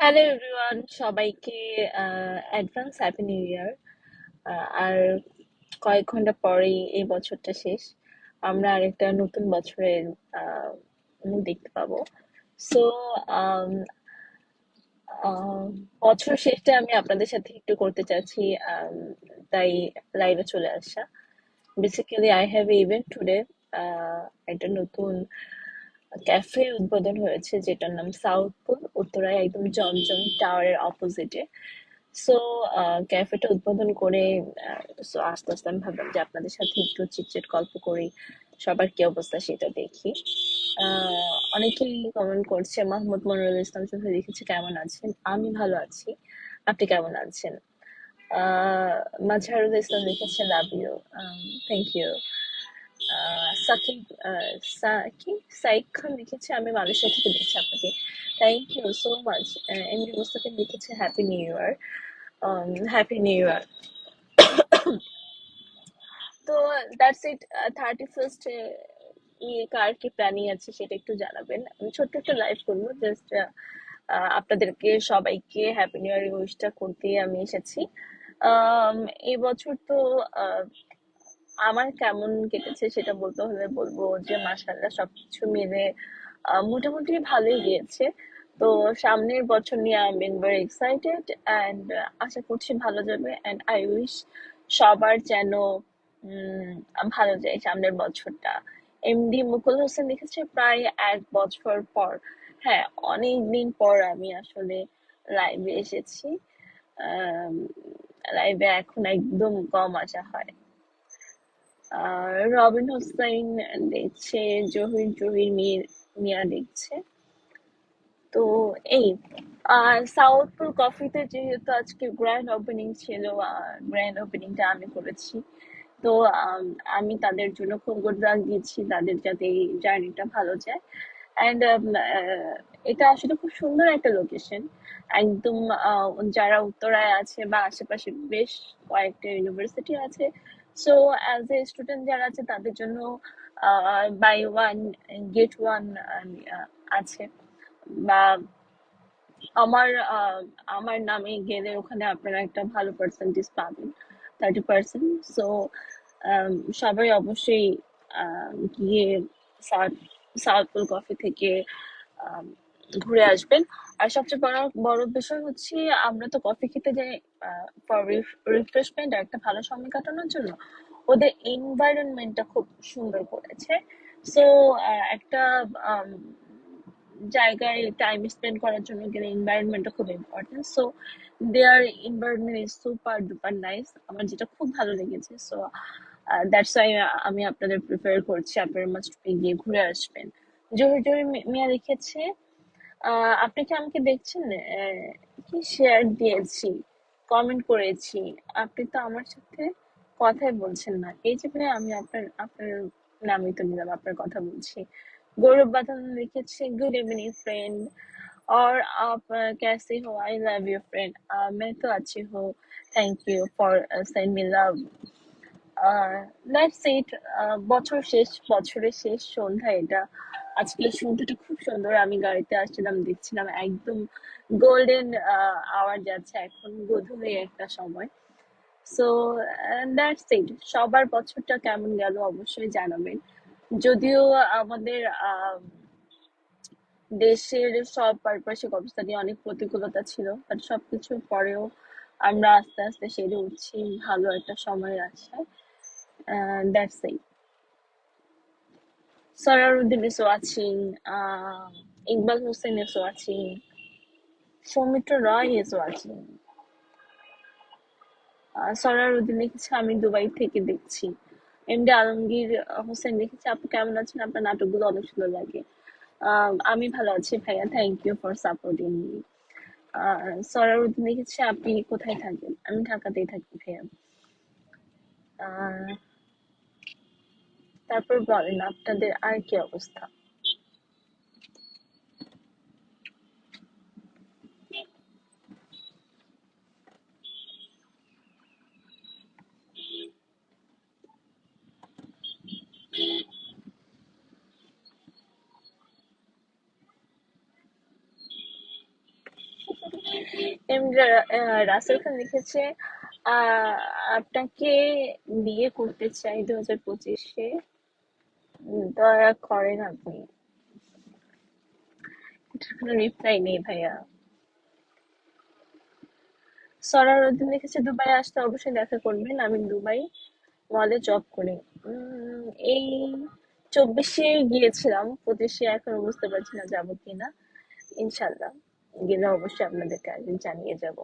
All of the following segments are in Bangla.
হ্যালো এভরিওয়ান সবাইকে অ্যাডভান্স হ্যাপি নিউ ইয়ার আর কয়েক ঘণ্টা পরেই এই বছরটা শেষ। আমরা আরেকটা নতুন আহ, মুখ দেখতে পাবো। সো বছর শেষটা আমি আপনাদের সাথে একটু করতে চাচ্ছি আম, তাই লাইভে চলে আসা। Basically I have event today একটা নতুন ক্যাফে উদ্বোধন হয়েছে, যেটার নাম সাউথ পুল উত্তরায় একদম জমজম টাওয়ারের অপোজিটে সো ক্যাফেটা উদ্বোধন করে আস্তে আস্তে আমি ভাবলাম যে আপনাদের সাথে একটু চিটচিট গল্প করি, সবার কি অবস্থা সেটা দেখি। অনেকেই কমেন্ট করছে, মাহমুদ মনিরুল ইসলাম চৌধুরী লিখেছে কেমন আছেন? আমি ভালো আছি। আপনি কেমন আছেন? মাজহারুল ইসলাম লিখেছে love you thank you Shakib ah, সা- কি সাইক খান লিখেছে আমি মালয়েশিয়া থেকে দেখছি আপনাকে। Thank you so much MD Mustakim লিখেছে happy new year happy new year তো দ্যাটস ইট থার্টি ফার্স্ট ইয়ে কার কি প্ল্যানিং আছে সেটা একটু জানাবেন। আমি ছোট্ট একটা লাইভ করব জাস্ট আপনাদেরকে সবাইকে হ্যাপি নিউ ইয়ার উইশটা করতে আমি এসেছি। এবছর তো আমার কেমন কেটেছে সেটা বলতে হলে বলব যে মাশাআল্লাহ সবকিছু মিলে মোটামুটি ভালোই গিয়েছে। তো সামনের বছর নিয়ে I am very excited and আশা করছি ভালো যাবে অ্যান্ড আই উইশ সবার যেন ভালো যায় সামনের বছরটা। এমডি মুকুল হোসেন লিখেছে প্রায় এক বছর পর। হ্যাঁ অনেক দিন পর আমি আসলে লাইভে এসেছি। লাইভে এখন একদম কম আসা হয়। রবিন হোসেন দেখছে, জহির জহির মির মিয়া দেখছে। তো এই, আর সাউথপুর কফিতে যেহেতু আজকে গ্র্যান্ড ওপেনিং ছিল গ্র্যান্ড ওপেনিংটা আমি করেছি, তো, আমি তাদের জন্য খুব গুড তাদের যাতে এই জার্নিটা ভালো যায়। অ্যান্ড এটা আসলে খুব সুন্দর একটা লোকেশন একদম যারা উত্তরায় আছে বা আশেপাশে বেশ কয়েকটা ইউনিভার্সিটি আছে সো অ্যাজ এ স্টুডেন্ট যারা আছে, তাদের জন্য বাই ওয়ান গেট ওয়ান আছে। বা, আমার আমার নামে গেলে ওখানে আপনারা একটা ভালো পার্সেন্টেজ পাবেন থার্টি পার্সেন্ট সো সবাই অবশ্যই গিয়ে সাউথ সাউথপুল কফি থেকে ঘুরে আসবেন। আর সবচেয়ে বড় বড় বিষয় হচ্ছে, আমরা তো কফি খেতে যাই ফর রিফ্রেশমেন্ট একটা ভালো সময় কাটানোর জন্য। ওদের এনভায়রনমেন্টটা খুব সুন্দর করেছে। সো একটা জায়গায় টাইম স্পেন্ড করার জন্য গেলে এনভায়রনমেন্টটা খুব important so there environment is super duper nice আমার যেটা খুব ভালো লেগেছে। সো দ্যাটস ওয়াই আমি আপনাদের প্রিফার করছি আপনারা মাস্ট গিয়ে ঘুরে আসবেন। জহির জহির মিয়া লিখেছে আপনি কি আমাকে দেখছেন আহ, কি শেয়ার দিয়েছি কমেন্ট করেছি আপনি তো আমার সাথে কথাই বলছেন না এই যে ভাই আমি আপনার আপনার নামই তো নিলাম আপনার কথা বলছি गौरव बदन लिखे गुड इवनिंग फ्रेंड और आप अ, कैसे हो आई लव यू फ्रेंड मैं तो अच्छी हूँ thank you for send me love that's it বছর শেষ বছরের শেষ সন্ধ্যা এটা আজকে সন্ধ্যাটা খুব সুন্দর। আমি গাড়িতে আসছিলাম, দেখছিলাম একদম গোল্ডেন আওয়ার যাচ্ছে এখন, গোধূলি একটা সময়। সো দ্যাটস ইট সবার বছরটা কেমন গেল অবশ্যই জানাবেন। যদিও আমাদের দেশের সব পারিপার্শ্বিক অবস্থা নিয়ে অনেক প্রতিকূলতা ছিল বাট সবকিছুর পরেও আমরা আস্তে আস্তে সেরে উঠছি, ভালো একটা সময় আসায় that's it is watching uh, Iqbal Hossain is watching Soumitra Roy is watching ah, Sararuddin লিখেছে আমি দুবাই থেকে দেখছি। এমডি আলমগীর হোসেন লিখেছে আপু কেমন আছেন? আপনার নাটকগুলো অনেক সুন্দর লাগে। আমি ভালো আছি ভাইয়া thank you for supporting me Sararuddin লিখেছে আপনি কোথায় থাকেন? আমি ঢাকাতেই থাকি ভাইয়া। আহ, তারপর বলেন আপনাদের আর কি অবস্থা? রাসেল খান লিখেছে আহ, আপনাকে বিয়ে করতে চাই দু হাজার পঁচিশে। দয়া করেন আপনি রিপ্লাই নেই ভাইয়া সরার উদ্দিন লিখেছে দুবাই আসতে অবশ্যই দেখা করবেন আমি দুবাই মলে জব করি। এই চব্বিশে গিয়েছিলাম, পঁচিশে এখনও বুঝতে পারছি না যাব কিনা। ইনশাল্লাহ গেলে অবশ্যই আপনাদেরকে একদিন জানিয়ে যাব।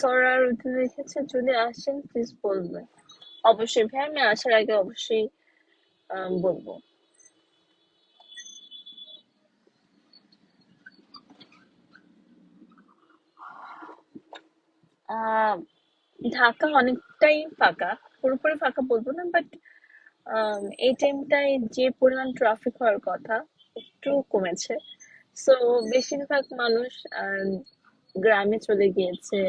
সরার উদ্দিন লিখেছে যদি আসেন প্লিজ বলবেন। অবশ্যই ভাই, আমি আসার আগে অবশ্যই বলব। ঢাকা অনেকটাই ফাঁকা। পুরোপুরি ফাঁকা বলব না বাট এই টাইমটায় যে পরিমাণ ট্রাফিক হওয়ার কথা, একটু কমেছে। সো বেশিরভাগ মানুষ গ্রামে চলে গিয়েছে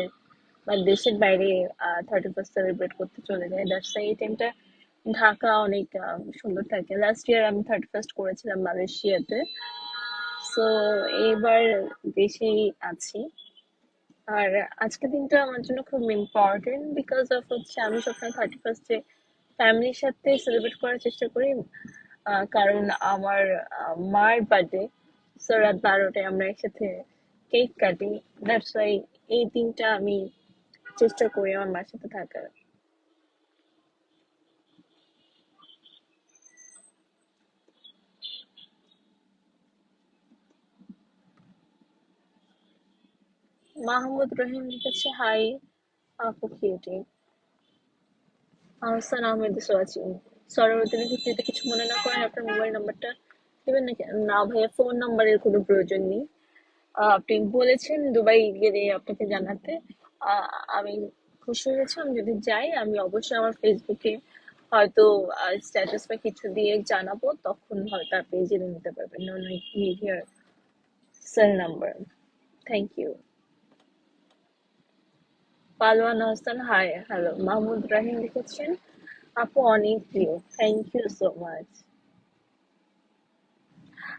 বা দেশের বাইরে থার্টি ফার্স্ট সেলিব্রেট করতে চলে যায়। দ্যাটস এই টাইমটা ঢাকা অনেক সুন্দর থাকে। লাস্ট ইয়ার আমি থার্টি ফার্স্ট করেছিলাম মালয়েশিয়াতে। সো এইবার দেশেই আছি। আর আজকের দিনটা আমার জন্য খুব ইম্পর্টেন্ট বিকজ অফ হচ্ছে আমি সবসময় থার্টি ফার্স্টে ফ্যামিলির সাথে সেলিব্রেট করার চেষ্টা করি। কারণ আমার মার বার্থডে সো রাত বারোটায় আমরা একসাথে কেক কাটি। দ্যাটস ওয়াই এই দিনটা আমি চেষ্টা করি আমার মার সাথে থাকার মাহমুদ রহিম লিখেছে, হাই আপু কিউটি। আহসান আহমেদ সোয়াচি। সরবর্তী ভিত্তিতে কিছু মনে না করেন, আপনার মোবাইল নাম্বারটা দেবেন নাকি? না ভাইয়া, ফোন নাম্বারের কোনো প্রয়োজন নেই। আপনি বলেছেন দুবাই গেলে আপনাকে জানাতে। আমি খুশি হয়েছিলাম যদি যাই, আমি অবশ্যই আমার ফেসবুকে হয়তো স্ট্যাটাস বা কিছু দিয়ে জানাব, তখন হয়তো আপনি জেনে নিতে পারবেন। No here cell number thank you Palowan Hasan hi hello Mahmud Rahim লিখেছেন, আপু অনেক প্রিয়। থ্যাংক ইউ সো মাচ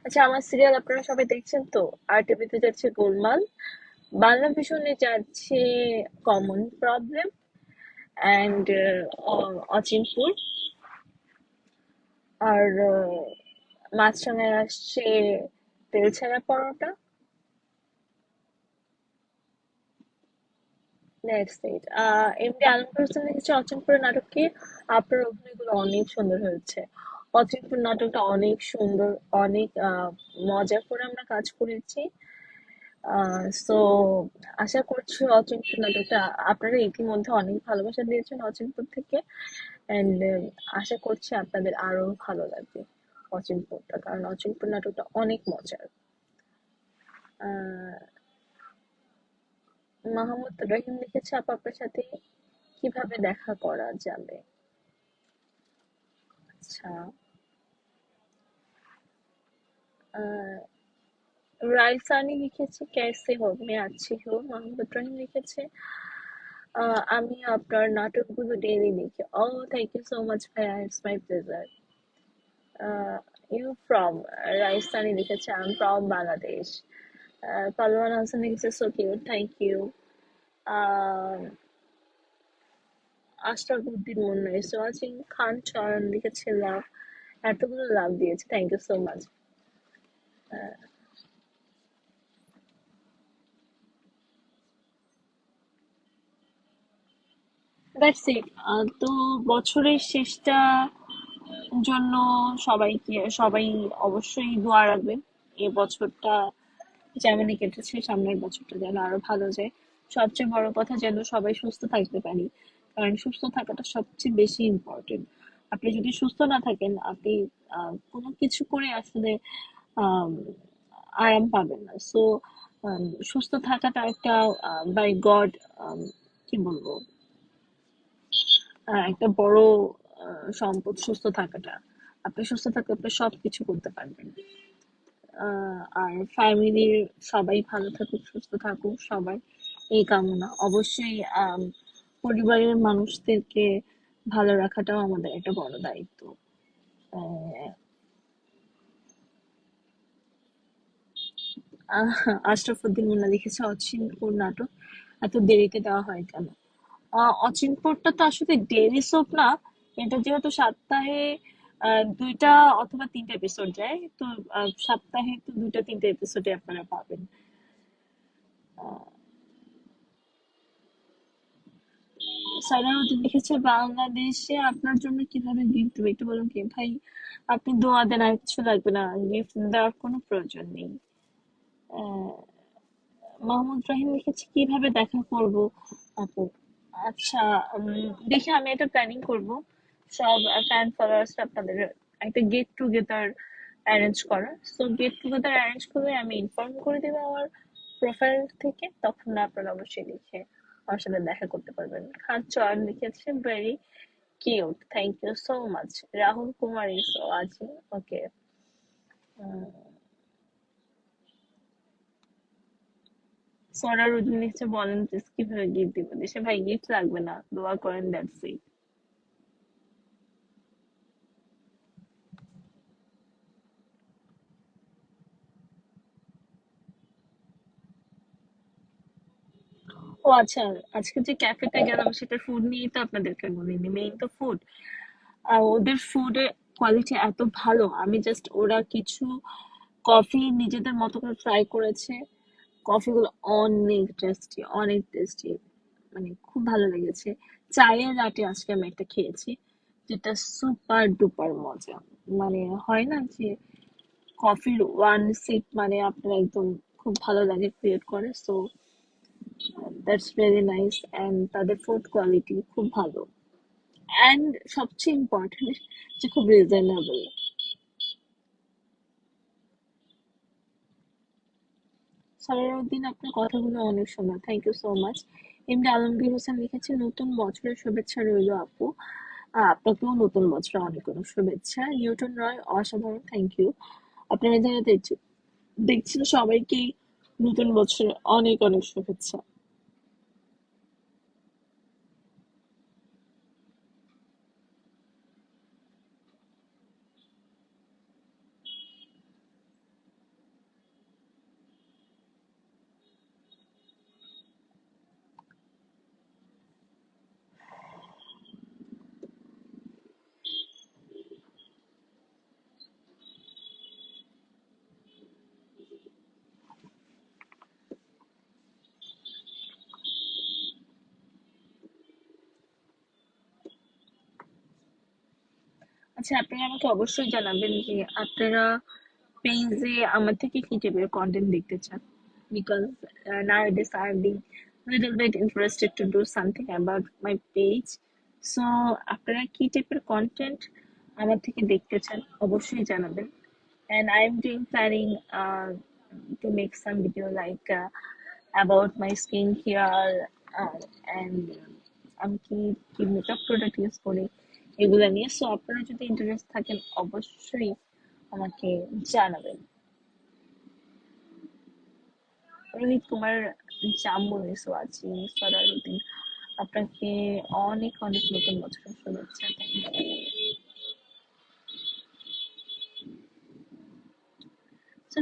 আচ্ছা আমার সিরিয়াল আপনারা সবাই দেখছেন তো? আর টিভিতে যাচ্ছে গোলমাল। বাংলা ভীষণে যাচ্ছে কমন প্রবলেম অ্যান্ড অচিনপুর। আর আহ, মাঝখানে আসছে তেলছাড়া পরোটা। দ্যাটস ইট এমনি আলমগীর হোসেন লিখেছে অচিনপুরের নাটকে আপনার অভিনয়গুলো অনেক সুন্দর হয়েছে। অচিনপুর নাটকটা অনেক সুন্দর অনেক মজা করে আমরা কাজ করেছি। সো আশা করছি অচিনপুর নাটকটা আপনারা ইতিমধ্যে অনেক ভালোবাসা দিয়েছেন অচিনপুর থেকে অ্যান্ড আশা করছি আপনাদের আরও ভালো লাগবে অচিনপুরটা কারণ অচিনপুর নাটকটা অনেক মজার। মাহমুদ রহিম লিখেছে, আপু, আপনার সাথে কীভাবে দেখা করা যাবে? আচ্ছা। রাইসানি লিখেছে ক্যাসে হো মে আছি হো মোহাম্মদ রহিম লিখেছে আমি আপনার নাটকগুলো ডেলি দেখি। ও থ্যাংক ইউ সো মাচ ভাই it's my pleasure you from Raisani লিখেছে I am from Bangladesh Palowan Hasan লিখেছে so cute thank you Ashraf Uddin Munna is watching Khan Charan লিখেছে লাভ এতগুলো লাভ দিয়েছে thank you so much that's it তো বছরের শেষটা জন্য সবাইকে সবাই অবশ্যই দোয়া রাখবেন। এ বছরটা যেমনই কেটেছে, সামনের বছরটা যেন আরও ভালো যায়। সবচেয়ে বড় কথা যেন সবাই সুস্থ থাকতে পারি। কারণ সুস্থ থাকাটা সবচেয়ে বেশি ইম্পর্টেন্ট আপনি যদি সুস্থ না থাকেন, আপনি কোনো কিছু করে আসলে আরাম পাবেন না। সো সুস্থ থাকাটা একটা বাই গড কি বলব? একটা বড় সম্পদ, সুস্থ থাকাটা। আপনি সুস্থ থাকলে আপনি সবকিছু করতে পারবেন। আর ফ্যামিলির সবাই ভালো থাকুক, সুস্থ থাকুক সবাই এই কামনা। অবশ্যই পরিবারের মানুষদেরকে ভালো রাখাটাও আমাদের একটা বড় দায়িত্ব। আশরাফুদ্দিন মুন্না লিখেছে অচিনপুর নাটক। এত দেরিতে দেওয়া হয় কেন? অচিনপুরটা তো আসলে ডেইলি সোপ না। এটা যেহেতু সপ্তাহে দুইটা অথবা তিনটা এপিসোড যায় তো সপ্তাহে তো দুইটা, তিনটা এপিসোডে আপনারা পাবেন। লিখেছে, বাংলাদেশে আপনার জন্য কীভাবে গিফট দেবে? একটু বলুন কি? ভাই, আপনি দোয়া দেন, আর কিছু লাগবে না। গিফট দেওয়ার কোনো প্রয়োজন নেই। মাহমুদ রাহিম লিখেছে, কীভাবে দেখা করব আপু? আচ্ছা দেখি আমি এটা প্ল্যানিং করব। সব ফ্যান ফলোয়ার্স আপনাদের একটা গেট টুগেদার অ্যারেঞ্জ করার সো গেট টুগেদার অ্যারেঞ্জ করলে আমি ইনফর্ম করে দেবো আমার প্রোফাইল থেকে, তখন আপনারা অবশ্যই দেখে আমার সাথে দেখা করতে পারবেন। খান চয়ন লিখেছে very cute thank you so much Rahul Kumar is আছে ওকে সরা রুদ্র লিখছে বলেন প্লিজ কীভাবে গিফট দিব, দেশে ভাই গিফট লাগবে না, দোয়া করেন দ্যাটস ইট ও আচ্ছা আজকে যে ক্যাফেতে গেলাম সেটা ফুড নিয়েই তো আপনাদেরকে বলিনি মেইন তো ফুড ওদের ফুডের কোয়ালিটি এত ভালো, আমি জাস্ট ওরা কিছু কফি নিজেদের মতো করে ট্রাই করেছে। কফিগুলো অনেক টেস্টি অনেক টেস্টি মানে খুব ভালো লেগেছে। চায়ের লাটে আজকে আমি একটা খেয়েছি, যেটা সুপার ডুপার মজা। মানে হয় না যে কফির ওয়ান সিপ মানে আপনার একদম খুব ভালো লাগে ক্রিয়েট করে so that's very nice and তাদের ফুড কোয়ালিটি খুব ভালো। অ্যান্ড সবচেয়ে ইম্পর্টেন্ট যে খুব রিজনেবল সালাউদ্দিন, আপনার কথাগুলো অনেক সময় থ্যাংক ইউ সো মাচ এমনি আলমগীর হোসেন লিখেছে নতুন বছরের শুভেচ্ছা রইল আপু। আপনাকেও নতুন বছরের অনেক অনেক শুভেচ্ছা। নিউটন রয়, অসাধারণ থ্যাংক ইউ আপনারা যারা দেখছেন সবাইকেই নতুন বছরের অনেক অনেক শুভেচ্ছা। আচ্ছা আপনারা আমাকে অবশ্যই জানাবেন যে আপনারা পেজে আমার থেকে কি টাইপের কন্টেন্ট দেখতে চান because uh, nowadays I've been little bit interested to do something about my page so আপনারা কি টাইপের কন্টেন্ট আমার থেকে দেখতে চান অবশ্যই জানাবেন and I'm doing planning uh, to make some video like uh, about my skincare uh, and আমি কি কি মেকআপ প্রোডাক্ট ইউজ করি এগুলো নিয়ে। সো আপনারা যদি ইন্টারেস্ট থাকেন, অবশ্যই আমাকে জানাবেন। রোহিত কুমার জাম্বুল নিসো আছি, সরারুদ্দিন। আপনাকে অনেক অনেক নতুন বছরের শুভেচ্ছা সো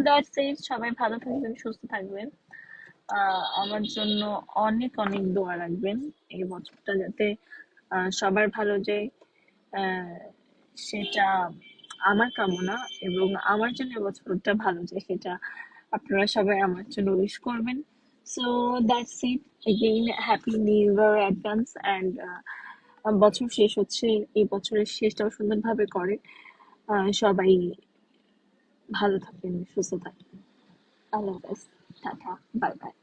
সবাই ভালো থাকবেন, সুস্থ থাকবেন। আমার জন্য অনেক অনেক দোয়া রাখবেন। এই বছরটা যাতে সবার ভালো যায়। সেটা আমার কামনা এবং আমার জন্য বছরটা ভালো যায় সেটা আপনারা সবাই আমার জন্য উইশ করবেন। So that's it again happy new year advance and বছর শেষ হচ্ছে, এই বছরের শেষটাও সুন্দরভাবে করে। সবাই ভালো থাকেন সুস্থ থাকেন আল্লাহ হাফেজ। Tata bye bye